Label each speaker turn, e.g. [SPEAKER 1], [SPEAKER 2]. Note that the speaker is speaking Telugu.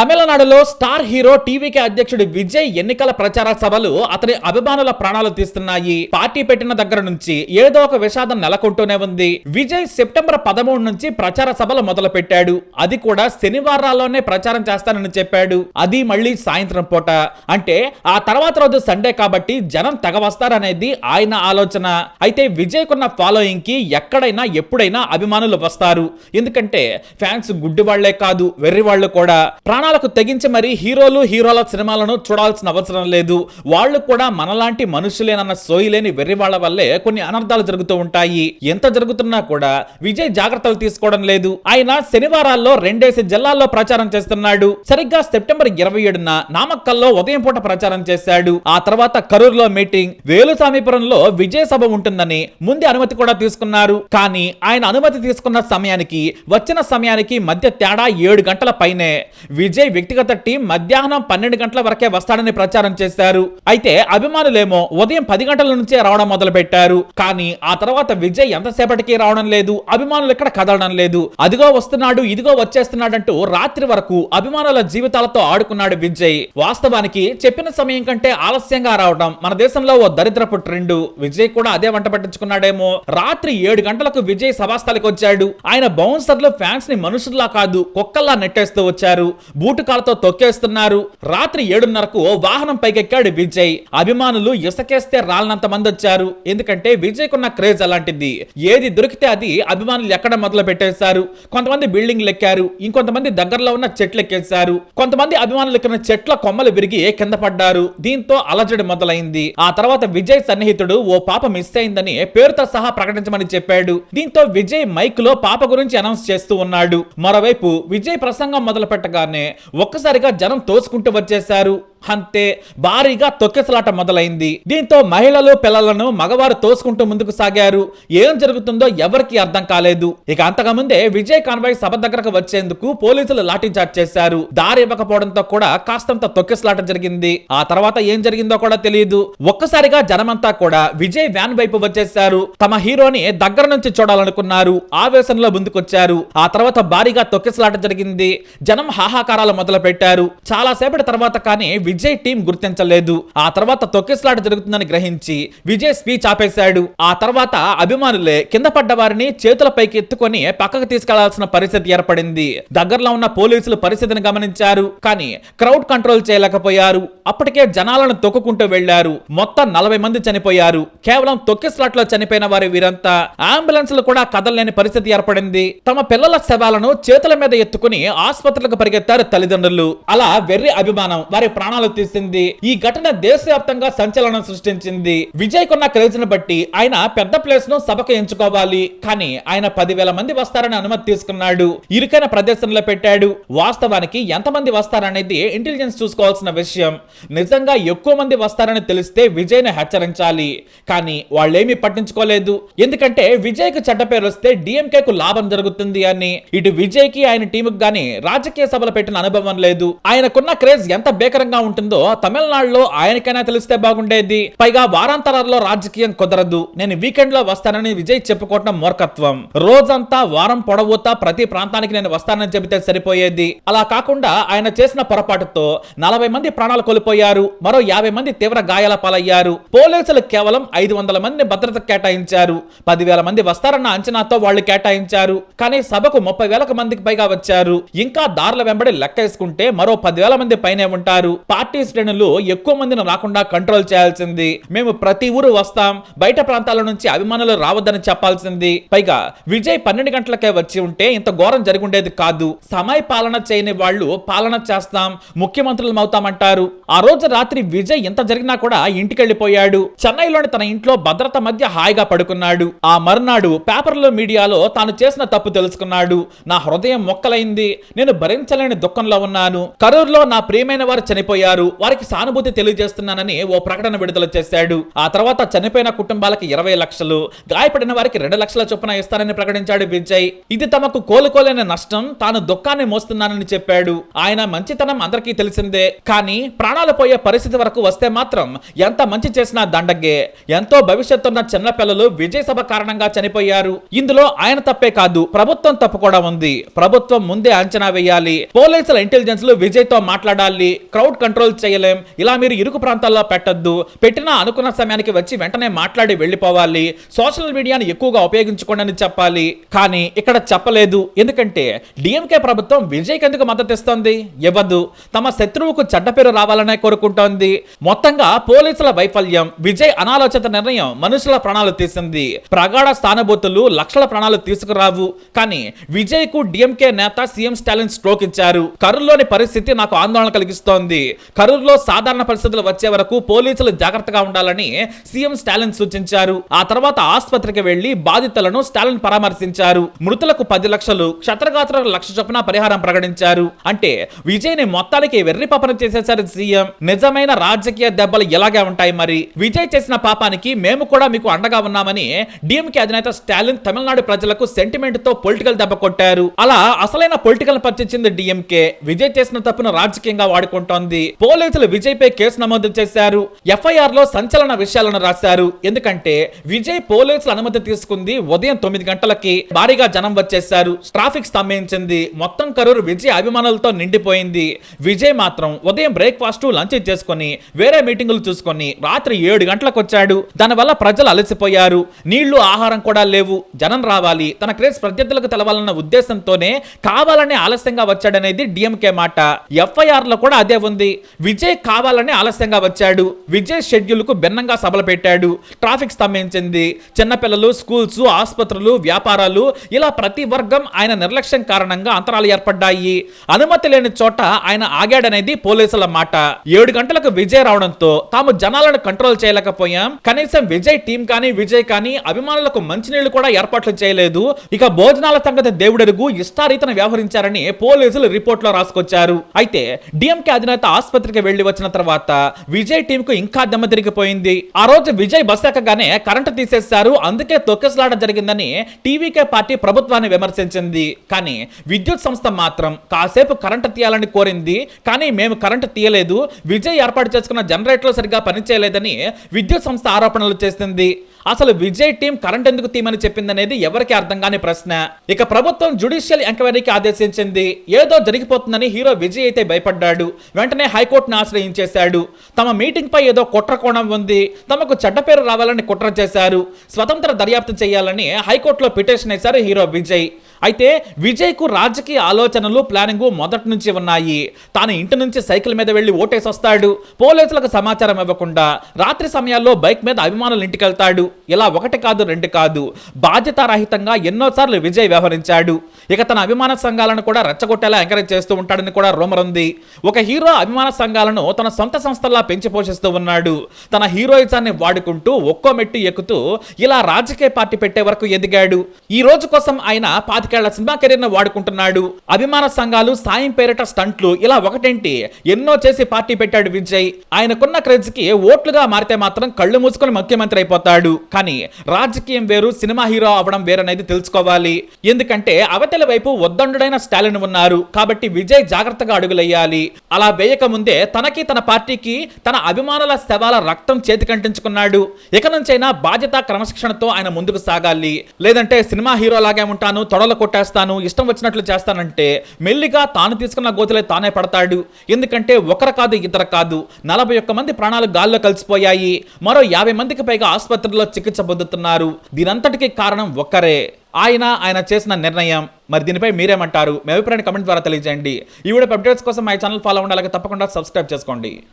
[SPEAKER 1] తమిళనాడులో స్టార్ హీరో టీవీకే అధ్యక్షుడు విజయ్ ఎన్నికల ప్రచార సభలు అతని అభిమానుల ప్రాణాలు తీస్తున్నాయి. పార్టీ పెట్టిన దగ్గర నుంచి ఏదో ఒక విషాదం నెలకొంటూనే ఉంది. విజయ్ సెప్టెంబర్ పదమూడు నుంచి ప్రచార సభలు మొదలు పెట్టాడు అది కూడా శనివారాల్లోనే ప్రచారం చేస్తానని చెప్పాడు. అది మళ్ళీ సాయంత్రం పూట. అంటే ఆ తర్వాత రోజు సండే కాబట్టి జనం తెగ వస్తారనేది ఆయన ఆలోచన. అయితే విజయ్ కున్న ఫాలోయింగ్కి ఎక్కడైనా ఎప్పుడైనా అభిమానులు వస్తారు. ఎందుకంటే ఫ్యాన్స్ గుడ్డి వాళ్ళే కాదు వెర్రి వాళ్ళు కూడా సినిమాలకు తెగించి మరి హీరోలు హీరోల సినిమాలను చూడాల్సిన అవసరం లేదు. వాళ్ళు కూడా మనలాంటి మనుషులేనన్న సోయిలేని వెర్రివాళ్ళ వల్లే కొన్ని అనర్థాలు జరుగుతూ ఉంటాయి. ఎంత జరుగుతున్నా కూడా విజయ్ జాగ్రత్తలు తీసుకోవడం లేదు. ఆయన శనివారాల్లో రెండేసి జిల్లాల్లో ప్రచారం చేస్తున్నాడు. సరిగ్గా సెప్టెంబర్ ఇరవై ఏడున నామక్కల్లో ఉదయం పూట ప్రచారం చేశాడు. ఆ తర్వాత కరూరులో మీటింగ్ వేలుసామీపురంలో విజయ సభ ఉంటుందని ముందే అనుమతి కూడా తీసుకున్నారు. కానీ ఆయన అనుమతి తీసుకున్న సమయానికి వచ్చిన సమయానికి మధ్య తేడా ఏడు గంటల పైనే. విజయ్ వ్యక్తిగత టీం మధ్యాహ్నం పన్నెండు గంటల వరకే వస్తాడని ప్రచారం చేశారు. అయితే అభిమానులేమో ఉదయం పది గంటల నుంచే రావడం మొదలు పెట్టారు కానీ ఆ తర్వాత విజయ్ ఎంతసేపటికి రావడం లేదు అభిమానులు ఇక్కడ కదలడం లేదు. అదిగో వస్తున్నాడు ఇదిగో వచ్చేస్తున్నాడంటూ రాత్రి వరకు అభిమానుల జీవితాలతో ఆడుకున్నాడు విజయ్. వాస్తవానికి చెప్పిన సమయం కంటే ఆలస్యంగా రావడం మన దేశంలో ఓ దరిద్రపు ట్రెండ్. విజయ్ కూడా అదే వంట పట్టించుకున్నాడేమో. రాత్రి ఏడు గంటలకు విజయ్ సభాస్థలికి వచ్చాడు ఆయన బౌన్సర్లు ఫ్యాన్స్ని మనుషుల్లా కాదు కుక్కల్లా నెట్టేస్తూ వచ్చారు. బూటు కాలతో తొక్కేస్తున్నారు. రాత్రి ఏడున్నరకు వాహనం పైకెక్కాడు విజయ్. అభిమానులు ఇసకేస్తే రాలనంత మంది వచ్చారు ఎందుకంటే విజయ్ కున్న క్రేజ్ అలాంటిది. ఏది దొరికితే అది అభిమానులు ఎక్కడ మొదలు పెట్టేశారు? కొంతమంది బిల్డింగ్లు ఎక్కారు. ఇంకొంతమంది దగ్గరలో ఉన్న చెట్లు ఎక్కేశారు. కొంతమంది అభిమానులు ఎక్కిన చెట్ల కొమ్మలు విరిగి కింద పడ్డారు. దీంతో అలజడి మొదలైంది. ఆ తర్వాత విజయ్ సన్నిహితుడు ఓ పాప మిస్ అయిందని పేరుతో సహా ప్రకటించమని చెప్పాడు. దీంతో విజయ్ మైక్లో పాప గురించి అనౌన్స్ చేస్తూ ఉన్నాడు. మరోవైపు విజయ్ ప్రసంగం మొదలు పెట్టగానే ఒక్కసారిగా జనం తోసుకుంటూ వచ్చేశారు. అంతే భారీగా తొక్కెసలాట మొదలైంది. దీంతో మహిళలు పిల్లలను మగవారు తోసుకుంటూ ముందుకు సాగారు. ఏం జరుగుతుందో ఎవరికి అర్థం కాలేదు. ఇక అంతకుముందే విజయ్ కాన్వాయ్ సభ దగ్గరకు వచ్చేందుకు పోలీసులు లాఠీచార్జ్ చేశారు. దారి ఇవ్వకపోవడంతో కూడా కాస్తంత తొక్కెసలాట జరిగింది. ఆ తర్వాత ఏం జరిగిందో కూడా తెలియదు ఒక్కసారిగా జనమంతా కూడా విజయ్ వ్యాన్ వైపు వచ్చేశారు. తమ హీరోని దగ్గర నుంచి చూడాలనుకున్నారు. ఆవేశంలో ముందుకొచ్చారు. ఆ తర్వాత భారీగా తొక్కిసలాట జరిగింది. జనం హాహాకారాలు మొదలు పెట్టారు చాలా సేపటి తర్వాత కానీ విజయ్ టీం గుర్తించలేదు. ఆ తర్వాత తొక్కిసలాట జరుగుతుందని గ్రహించి విజయ్ స్పీచ్ ఆపేశాడు. ఆ తర్వాత అభిమానులే కింద పడ్డ వారిని చేతులపైకి ఎత్తుకొని పక్కకు తీసుకెళ్ళాల్సిన పరిస్థితి ఏర్పడింది. దగ్గరలో ఉన్న పోలీసులు పరిస్థితిని గమనించారు. కానీ క్రౌడ్ కంట్రోల్ చేయలేకపోయారు. అప్పటికే జనాలను తొక్కుకుంటూ వెళ్ళారు. మొత్తం నలభై మంది చనిపోయారు. కేవలం తొక్కిస్లాట్లో చనిపోయిన వారి వీరంతా అంబులెన్స్లు కూడా కదలలేని పరిస్థితి ఏర్పడింది. తమ పిల్లల శవాలను చేతుల మీద ఎత్తుకుని ఆసుపత్రులకు పరిగెత్తారు తల్లిదండ్రులు. అలా వెర్రి అభిమానం వారి ప్రాణాలు తీసింది. ఈ ఘటన దేశవ్యాప్తంగా సంచలనం సృష్టించింది. విజయ్ కొన్న క్రేజ్ను బట్టి ఆయన పెద్ద ప్లేస్ను సభకు ఎంచుకోవాలి. కానీ ఆయన పదివేల మంది వస్తారని అనుమతి తీసుకున్నాడు. ఇరుకైన ప్రదేశంలో పెట్టాడు. వాస్తవానికి ఎంతమంది వస్తారనేది ఇంటెలిజెన్స్ చూసుకోవాల్సిన విషయం. నిజంగా ఎక్కువ మంది వస్తారని తెలిస్తే విజయ్ని హెచ్చరించాలి. కానీ వాళ్ళేమీ పట్టించుకోలేదు. ఎందుకంటే విజయ్కు చెడ్డ పేరు వస్తే డిఎంకే కు లాభం జరుగుతుంది అని. ఇటు విజయ్కి ఆయన టీముకు గాని రాజకీయ సభలు పెట్టిన అనుభవం లేదు. ఆయనకున్న క్రేజ్ ఎంత బేకరంగా ఉంటుందో తమిళనాడులో ఆయనకైనా తెలిస్తే బాగుండేది. పైగా వారాంతరాల్లో రాజకీయం కుదరదు. నేను వీకెండ్లో వస్తానని విజయ్ చెప్పుకోవటం మూర్ఖత్వం. రోజంతా వారం పొడవుతా ప్రతి ప్రాంతానికి నేను వస్తానని చెబితే సరిపోయేది. అలా కాకుండా ఆయన చేసిన పొరపాటుతో నలభై మంది ప్రాణాలు కోల్పోయారు. మరో యాభై మంది తీవ్ర గాయాల పాలయ్యారు. పోలీసులు కేవలం ఐదు వందల మంది భద్రత కేటాయించారు. పదివేల మంది వస్తారన్న అంచనాతో వాళ్ళు కేటాయించారు. కానీ సభకు ముప్పై వేలకు మందికి పైగా వచ్చారు. ఇంకా దారుల వెంబడి లెక్క వేసుకుంటే మరో పదివేల మంది పైనే ఉంటారు. పార్టీ శ్రేణులు ఎక్కువ మందిని రాకుండా కంట్రోల్ చేయాల్సింది. మేము ప్రతి ఊరు వస్తాం బయట ప్రాంతాల నుంచి అభిమానులు రావద్దని చెప్పాల్సింది. పైగా విజయ్ పన్నెండు గంటలకే వచ్చి ఉంటే ఇంత ఘోరం జరిగి ఉండేది కాదు. సమయ పాలన చేయని వాళ్ళు పాలన చేస్తాం ముఖ్యమంత్రులం అవుతామంటారు. ఆ రోజు రాత్రి విజయ్ ఎంత జరిగినా కూడా ఇంటికెళ్ళిపోయాడు చెన్నైలోని తన ఇంట్లో భద్రత మధ్య హాయిగా పడుకున్నాడు. ఆ మర్నాడు పేపర్లో మీడియాలో తాను చేసిన తప్పు తెలుసుకున్నాడు. నా హృదయం మొక్కలైంది. నేను భరించలేని దుఃఖంలో ఉన్నాను. కరూర్లో నా ప్రియమైన వారు చనిపోయారు. చనిపోయారు వారికి సానుభూతి తెలియజేస్తున్నానని ఓ ప్రకటన విడుదల చేశాడు. ఆ తర్వాత చనిపోయిన కుటుంబాలకు ఇరవై లక్షలు గాయపడిన వారికి రెండు లక్షల చొప్పున ఇస్తానని ప్రకటించాడు విజయ్. ఇది తమకు కోలుకోలేని నష్టం తాను దుఃఖాన్ని మోస్తున్నానని చెప్పాడు. ఆయన మంచితనం అందరికీ తెలిసిందే కానీ ప్రాణాలు పోయే పరిస్థితి వరకు వస్తే మాత్రం ఎంత మంచి చేసినా దండగే. ఎంతో భవిష్యత్తున్న చిన్న పిల్లలు విజయ్ సభ కారణంగా చనిపోయారు. ఇందులో ఆయన తప్పే కాదు ప్రభుత్వం తప్పు కూడా ఉంది. ప్రభుత్వం ముందే అంచనా వేయాలి. పోలీసుల ఇంటెలిజెన్స్లు విజయ్తో మాట్లాడాలి. క్రౌడ్ కంట్రోల్ చేయలేం. ఇలా మీరు ఇరుకు ప్రాంతాల్లో పెట్టద్దు. పెట్టినా అనుకున్న సమయానికి వచ్చి వెంటనే మాట్లాడి వెళ్ళిపోవాలి. సోషల్ మీడియాని ఎక్కువగా ఉపయోగించుకోండి అని చెప్పాలి. కానీ ఇక్కడ చెప్పలేదు. ఎందుకంటే డిఎంకే ప్రభుత్వం విజయ్కి ఎందుకు మద్దతు ఇస్తోంది? ఇవ్వదు. తమ శత్రువుకు చెడ్డ పేరు రావాలనే కోరుకుంటోంది. మొత్తంగా పోలీసుల వైఫల్యం. విజయ్ అనాలోచిత నిర్ణయం మనుషుల ప్రాణాలు తీసింది. ప్రగాఢ స్థానభూతులు లక్షల ప్రాణాలు తీసుకురావు. కానీ విజయ్కు డిఎంకే నేత సీఎం స్టాలిన్ స్ట్రోక్ ఇచ్చారు. కరూర్లోని పరిస్థితి నాకు ఆందోళన కలిగిస్తోంది. కరూర్లో సాధారణ పరిస్థితులు వచ్చే వరకు పోలీసులు జాగ్రత్తగా ఉండాలని సీఎం స్టాలిన్ సూచించారు. ఆ తర్వాత ఆసుపత్రికి వెళ్ళి బాధితులను స్టాలిన్ పరామర్శించారు. మృతులకు పది లక్షలు క్షత్రగాత్రులకు లక్ష చొప్పున పరిహారం ప్రకటించారు. అంటే విజయ్ని మొత్తానికి వెర్రి పాపన చేసేశారు సీఎం. నిజమైన రాజకీయ దెబ్బలు ఎలాగే ఉంటాయి మరి. విజయ్ చేసిన పాపానికి మేము కూడా మీకు అండగా ఉన్నామని డిఎంకే అధినేత స్టాలిన్ తమిళనాడు ప్రజలకు సెంటిమెంట్తో పొలిటికల్ దెబ్బ కొట్టారు. అలా అసలైన పొలిటికల్ పర్చించింది డిఎంకే. విజయ్ చేసిన తప్పును రాజకీయంగా వాడుకుంటోంది. పోలీసులు విజయ్ పై కేసు నమోదు చేశారు. ఎఫ్ఐఆర్లో సంచలన విషయాలను రాశారు. ఎందుకంటే విజయ్ పోలీసుల అనుమతి తీసుకుంది ఉదయం తొమ్మిది గంటలకి. భారీగా జనం వచ్చేశారు. ట్రాఫిక్ స్తంభించింది. మొత్తం కరూరు విజయ్ అభిమానులతో నిండిపోయింది. విజయ్ మాత్రం ఉదయం బ్రేక్ఫాస్ట్ లంచ్ చేసుకొని వేరే మీటింగులు చూసుకొని రాత్రి ఏడు గంటలకు వచ్చాడు దానివల్ల ప్రజలు అలసిపోయారు. నీళ్ళు ఆహారం కూడా లేవు. జనం రావాలి. తన క్రేజ్ ప్రత్యర్థులకు తెలవాలన్న ఉద్దేశంతోనే కావాలనే ఆలస్యంగా వచ్చాడనేది డిఎంకే మాట. ఎఫ్ఐఆర్లో కూడా అదే ఉంది. విజయ్ కావాలని ఆలస్యంగా వచ్చాడు. విజయ్ షెడ్యూల్కు భిన్నంగా సభలు పెట్టాడు. ట్రాఫిక్ స్తంభించింది. చిన్నపిల్లలు స్కూల్స్ ఆసుపత్రులు వ్యాపారాలు ఇలా ప్రతి వర్గం ఆయన నిర్లక్ష్యం కారణంగా అంతరాలు ఏర్పడ్డాయి. అనుమతి లేని చోట ఆయన ఆగాడనేది పోలీసుల మాట. ఏడు గంటలకు విజయ్ రావడంతో తాము జనాలను కంట్రోల్ చేయలేకపోయాం. కనీసం విజయ్ టీం కానీ విజయ్ కానీ అభిమానులకు మంచినీళ్ళు కూడా ఏర్పాట్లు చేయలేదు. ఇక భోజనాల సంగతి దేవుడెరుగు ఇష్టారీతన వ్యవహరించారని పోలీసులు రిపోర్ట్లో రాసుకొచ్చారు. అయితే డిఎంకే అధినేత ఆసుపత్రికి వెళ్ళి వచ్చిన తర్వాత విజయ్ టీమ్కు ఇంకా దెమ్మ తిరిగిపోయింది. ఆ రోజు విజయ్ బస్ ఎక్కగానే కరెంటు తీసేశారు. అందుకే తొక్కిసలాట జరిగిందని టీవీకే పార్టీ ప్రభుత్వాన్ని విమర్శించింది. కానీ విద్యుత్ సంస్థ మాత్రం కాసేపు కరెంటు తీయాలని కోరింది. కానీ మేము కరెంటు తీయలేదు. విజయ్ ఏర్పాటు చేసుకున్న జనరేటర్లు సరిగ్గా పనిచేయలేదని విద్యుత్ సంస్థ ఆరోపణలు చేసింది. అసలు విజయ్ టీం కరెంట్ ఎందుకు తీయమని చెప్పిందనేది ఎవరికి అర్థం కాని ప్రశ్న. ఇక ప్రభుత్వం జుడిషియల్ ఎంక్వైరీకి ఆదేశించింది. ఏదో జరిగిపోతుందని హీరో విజయ్ అయితే భయపడ్డాడు. వెంటనే హైకోర్టును ఆశ్రయించేశాడు. తమ మీటింగ్ పై ఏదో కుట్ర కోణం ఉంది. తమకు చెడ్డ పేరు రావాలని కుట్ర చేశారు. స్వతంత్ర దర్యాప్తు చేయాలని హైకోర్టులో పిటిషన్ వేశారు హీరో విజయ్. అయితే విజయ్కు రాజకీయ ఆలోచనలు ప్లానింగ్ మొదటి నుంచి ఉన్నాయి. తాను ఇంటి నుంచి సైకిల్ మీద వెళ్ళి ఓటేసి వస్తాడు పోలీసులకు సమాచారం ఇవ్వకుండా రాత్రి సమయాల్లో బైక్ మీద అభిమానులు ఇంటికి వెళ్తాడు ఇలా ఒకటి కాదు రెండు కాదు. బాధ్యతారహితంగా ఎన్నోసార్లు విజయ్ వ్యవహరించాడు. ఇక తన అభిమాన సంఘాలను కూడా రెచ్చగొట్టేలా ఎంకరేజ్ చేస్తూ ఉంటాడని కూడా రూమర్ ఉంది. ఒక హీరో అభిమాన సంఘాలను తన సొంత సంస్థల్లా పెంచి పోషిస్తూ ఉన్నాడు. తన హీరోయిజాన్ని వాడుకుంటూ ఒక్కో మెట్టు ఎక్కుతూ ఇలా రాజకీయ పార్టీ పెట్టే వరకు ఎదిగాడు. ఈ రోజు కోసం ఆయన పాతికేళ్ళ సినిమా కెరీర్ను వాడుకుంటున్నాడు. అభిమాన సంఘాలు సాయం పేరిట స్టంట్లు ఇలా ఒకటేంటి? ఎన్నో చేసి పార్టీ పెట్టాడు విజయ్. ఆయనకున్న క్రేజ్కి ఓట్లుగా మారితే మాత్రం కళ్ళు మూసుకొని ముఖ్యమంత్రి అయిపోతాడు. కానీ రాజకీయం వేరు సినిమా హీరో అవడం వేరనేది తెలుసుకోవాలి. ఎందుకంటే అవతల వైపు వద్దండుడైన స్టాలిన్ ఉన్నారు. కాబట్టి విజయ్ జాగ్రత్తగా అడుగులెయ్యాలి. అలా వేయక ముందే తనకి తన పార్టీకి తన అభిమానుల శవాల రక్తం చేతికంటించుకున్నాడు ఇక నుంచైనా బాధ్యత క్రమశిక్షణతో ఆయన ముందుకు సాగాలి. లేదంటే సినిమా హీరో లాగే ఉంటాను తొడలు కొట్టేస్తాను ఇష్టం వచ్చినట్లు చేస్తానంటే మెల్లిగా తాను తీసుకున్న గోతులే తానే పడతాడు. ఎందుకంటే ఒకరు కాదు ఇద్దరు కాదు. నలభై ఒక్క మంది ప్రాణాలు గాల్లో కలిసిపోయాయి. మరో యాభై మందికి పైగా ఆసుపత్రిలో చికిత్స పొందుతున్నారు. దీనంతటికీ కారణం ఒక్కరే. ఆయన ఆయన చేసిన నిర్ణయం. మరి దీనిపై మీరేమంటారు? మీ అభిప్రాయాన్ని కమెంట్ ద్వారా తెలియజేయండి. ఈ వీడియో అప్డేట్స్ కోసం మా ఛానల్ ఫాలో ఉండాలి తప్పకుండా సబ్స్క్రైబ్ చేసుకోండి.